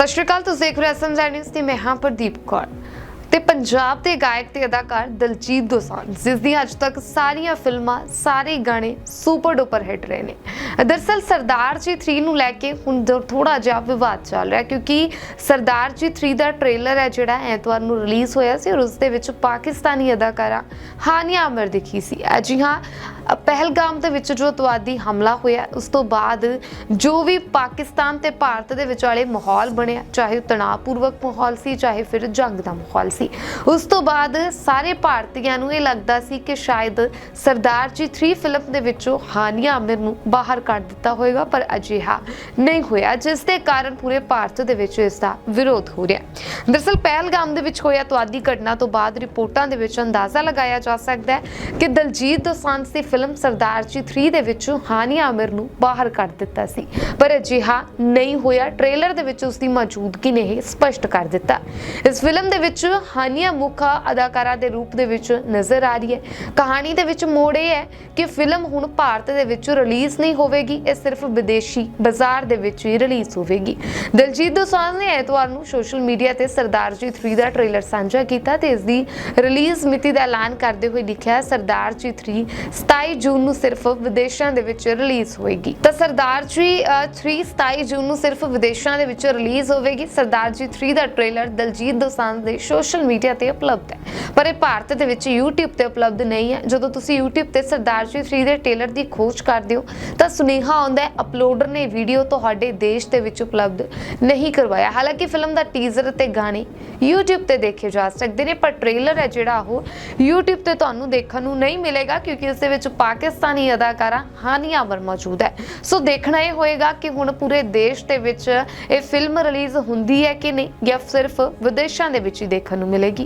ਸਤਿ ਸ਼੍ਰੀ ਅਕਾਲ, ਤੁਸੀਂ ਦੇਖ ਰਹੇ ਹੋ ਐਸਐਮਜ਼ੈਡ ਨਿਊਜ਼ ਤੇ ਮੈਂ ਹਾਂ ਪ੍ਰਦੀਪ ਕੌਰ। ਤੇ ਪੰਜਾਬ ਦੇ ਗਾਇਕ ਤੇ ਅਦਾਕਾਰ ਦਲਜੀਤ ਦੋਸਾਂਝ, ਜਿਸ ਦੀਆਂ ਅੱਜ ਤੱਕ ਸਾਰੀਆਂ ਫਿਲਮਾਂ, ਸਾਰੇ ਗਾਣੇ ਸੁਪਰ ਡੁਪਰ ਹਿੱਟ ਰਹੇ ਨੇ। ਦਰਸਲ ਸਰਦਾਰ ਜੀ 3 ਨੂੰ ਲੈ ਕੇ ਹੁਣ ਥੋੜਾ ਜਿਹਾ ਵਿਵਾਦ ਚੱਲ ਰਿਹਾ ਕਿਉਂਕਿ ਸਰਦਾਰ ਜੀ 3 ਦਾ ਟ੍ਰੇਲਰ ਹੈ ਜਿਹੜਾ ਐਤਵਾਰ ਨੂੰ ਰਿਲੀਜ਼ ਹੋਇਆ ਸੀ ਔਰ ਉਸ ਦੇ ਵਿੱਚ ਪਾਕਿਸਤਾਨੀ ਅਦਾਕਾਰਾ ਹਾਨੀਆ ਅਮਰ ਦਿਖੀ ਸੀ। ਅ ਜੀ ਹਾਂ ਪਹਿਲਗਾਮ ਦੇ ਵਿੱਚ ਜੋ ਅਤਵਾਦੀ ਹਮਲਾ ਹੋਇਆ, ਉਸ ਤੋਂ ਬਾਅਦ ਜੋ ਵੀ ਪਾਕਿਸਤਾਨ ਤੇ ਭਾਰਤ ਦੇ ਵਿਚਾਲੇ ਮਾਹੌਲ ਬਣਿਆ, ਚਾਹੇ ਉਹ ਤਣਾਅਪੂਰਵਕ ਮਾਹੌਲ ਸੀ, ਚਾਹੇ ਫਿਰ ਜੰਗ ਦਾ ਮਾਹੌਲ ਸੀ, ਉਸ ਤੋਂ ਬਾਅਦ ਸਾਰੇ ਭਾਰਤੀਆਂ ਨੂੰ ਇਹ ਲੱਗਦਾ ਸੀ ਕਿ ਸ਼ਾਇਦ ਸਰਦਾਰ ਜੀ 3 ਫਿਲਮ ਦੇ ਵਿੱਚੋਂ ਹਾਨੀਆ ਆਮਿਰ ਨੂੰ ਬਾਹਰ ਕਰ ਦਿੱਤਾ ਹੋਵੇਗਾ ਪਰ ਅਜਿਹਾ ਨਹੀਂ ਹੋਇਆ, ਜਿਸ ਦੇ ਕਾਰਨ ਪੂਰੇ ਭਾਰਤ ਦੇ ਵਿੱਚ ਇਸ ਦਾ ਵਿਰੋਧ ਹੋ ਰਿਹਾ ਦਰਸਲ, ਪਹਿਲਗਾਮ ਦੇ ਵਿੱਚ ਹੋਇਆ ਤਵਾਦੀ ਘਟਨਾ ਤੋਂ ਬਾਅਦ ਰਿਪੋਰਟਾਂ ਦੇ ਵਿੱਚ ਅੰਦਾਜ਼ਾ ਲਗਾਇਆ ਜਾ ਸਕਦਾ ਹੈ ਕਿ ਦਲਜੀਤ ਦੋਸਾਂਝ ਦੀ ਫਿਲਮ ਸਰਦਾਰ ਜੀ 3 ਦੇ ਵਿੱਚੋਂ ਹਾਨੀਆ ਆਮਿਰ ਨੂੰ ਬਾਹਰ ਕੱਢ ਦਿੱਤਾ ਸੀ, ਪਰ ਅਜਿਹਾ ਨਹੀਂ ਹੋਇਆ। ਟ੍ਰੇਲਰ ਦੇ ਵਿੱਚ ਉਸ ਦੀ ਮੌਜੂਦਗੀ ਨੇ ਇਹ ਸਪਸ਼ਟ ਕਰ ਦਿੱਤਾ। ਇਸ ਫਿਲਮ ਦੇ ਵਿੱਚ ਹਾਨੀਆ ਮੁੱਖ ਅਦਾਕਾਰਾ ਦੇ ਰੂਪ ਦੇ ਵਿੱਚ ਨਜ਼ਰ ਆ ਰਹੀ ਹੈ। ਕਹਾਣੀ ਦੇ ਵਿੱਚ ਮੋੜ ਇਹ ਹੈ ਕਿ ਫਿਲਮ ਹੁਣ ਭਾਰਤ ਦੇ ਵਿੱਚ ਰਿਲੀਜ਼ ਨਹੀਂ ਹੋ ਹੋਵੇਗੀ, ਇਹ ਸਿਰਫ ਵਿਦੇਸ਼ੀ ਬਾਜ਼ਾਰ ਦੇ ਵਿੱਚ ਹੀ ਰਿਲੀਜ਼ ਹੋਵੇਗੀ। ਦਲਜੀਤ ਦੋਸਾਂਝ ਨੇ ਐਤਵਾਰ ਨੂੰ ਸੋਸ਼ਲ ਮੀਡੀਆ ਤੇ ਸਰਦਾਰ ਜੀ 3 ਦਾ ਟ੍ਰੇਲਰ ਸਾਂਝਾ ਕੀਤਾ ਤੇ ਇਸ ਦੀ ਰਿਲੀਜ਼ ਮਿਤੀ ਦਾ ਐਲਾਨ ਕਰਦੇ ਹੋਏ ਲਿਖਿਆ ਸਰਦਾਰ 3 27 ਜੂਨ ਨੂੰ ਸਿਰਫ ਵਿਦੇਸ਼ਾਂ ਦੇ ਵਿੱਚ ਰਿਲੀਜ਼ ਹੋਏਗੀ ਤਾਂ ਸਰਦਾਰ 3 27 ਜੂਨ ਨੂੰ ਸਿਰਫ ਵਿਦੇਸ਼ਾਂ ਦੇ ਵਿੱਚ ਰਿਲੀਜ਼ ਹੋਵੇਗੀ। ਸਰਦਾਰ 3 ਦਾ ਟ੍ਰੇਲਰ ਦਲਜੀਤ ਦੋਸਾਂਝ ਦੇ ਸੋਸ਼ਲ ਮੀਡੀਆ ਤੇ ਉਪਲਬਧ ਹੈ। ਪਰ ਇਹ ਭਾਰਤ ਦੇ ਵਿੱਚ YouTube ਤੇ ਉਪਲਬਧ ਨਹੀਂ ਹੈ। ਜਦੋਂ ਤੁਸੀਂ YouTube ਤੇ ਸਰਦਾਰ ਜੀ 3 ਦੇ ਟ੍ਰੇਲਰ ਦੀ ਖੋਜ ਕਰਦੇ ਹੋ, ਤਾਂ ਸੁਨੇਹਾ ਆਉਂਦਾ ਹੈ ਅਪਲੋਡਰ ਨੇ ਵੀਡੀਓ ਤੁਹਾਡੇ ਦੇਸ਼ ਦੇ ਵਿੱਚ ਉਪਲਬਧ ਨਹੀਂ ਕਰਵਾਇਆ। ਹਾਲਾਂਕਿ ਫਿਲਮ ਦਾ ਟੀਜ਼ਰ ਤੇ ਗਾਣੇ YouTube ਤੇ ਦੇਖੇ ਜਾ ਸਕਦੇ ਨੇ, ਪਰ ਟ੍ਰੇਲਰ ਹੈ ਜਿਹੜਾ ਉਹ YouTube ਤੇ ਤੁਹਾਨੂੰ ਦੇਖਣ ਨੂੰ ਨਹੀਂ ਮਿਲੇਗਾ, ਕਿਉਂਕਿ ਇਸ ਦੇ ਵਿੱਚ ਪਾਕਿਸਤਾਨੀ ਅਦਾਕਾਰਾ ਹਾਨੀਆ ਅਮਰ ਮੌਜੂਦ ਹੈ। ਸੋ ਦੇਖਣਾ ਇਹ ਹੋਏਗਾ ਕਿ ਹੁਣ ਪੂਰੇ ਦੇਸ਼ ਦੇ ਵਿੱਚ ਇਹ ਫਿਲਮ ਰਿਲੀਜ਼ ਹੁੰਦੀ ਹੈ ਕਿ ਨਹੀਂ, ਜਾਂ ਸਿਰਫ ਵਿਦੇਸ਼ਾਂ ਦੇ ਵਿੱਚ ਹੀ ਦੇਖਣ ਨੂੰ ਮਿਲੇਗੀ।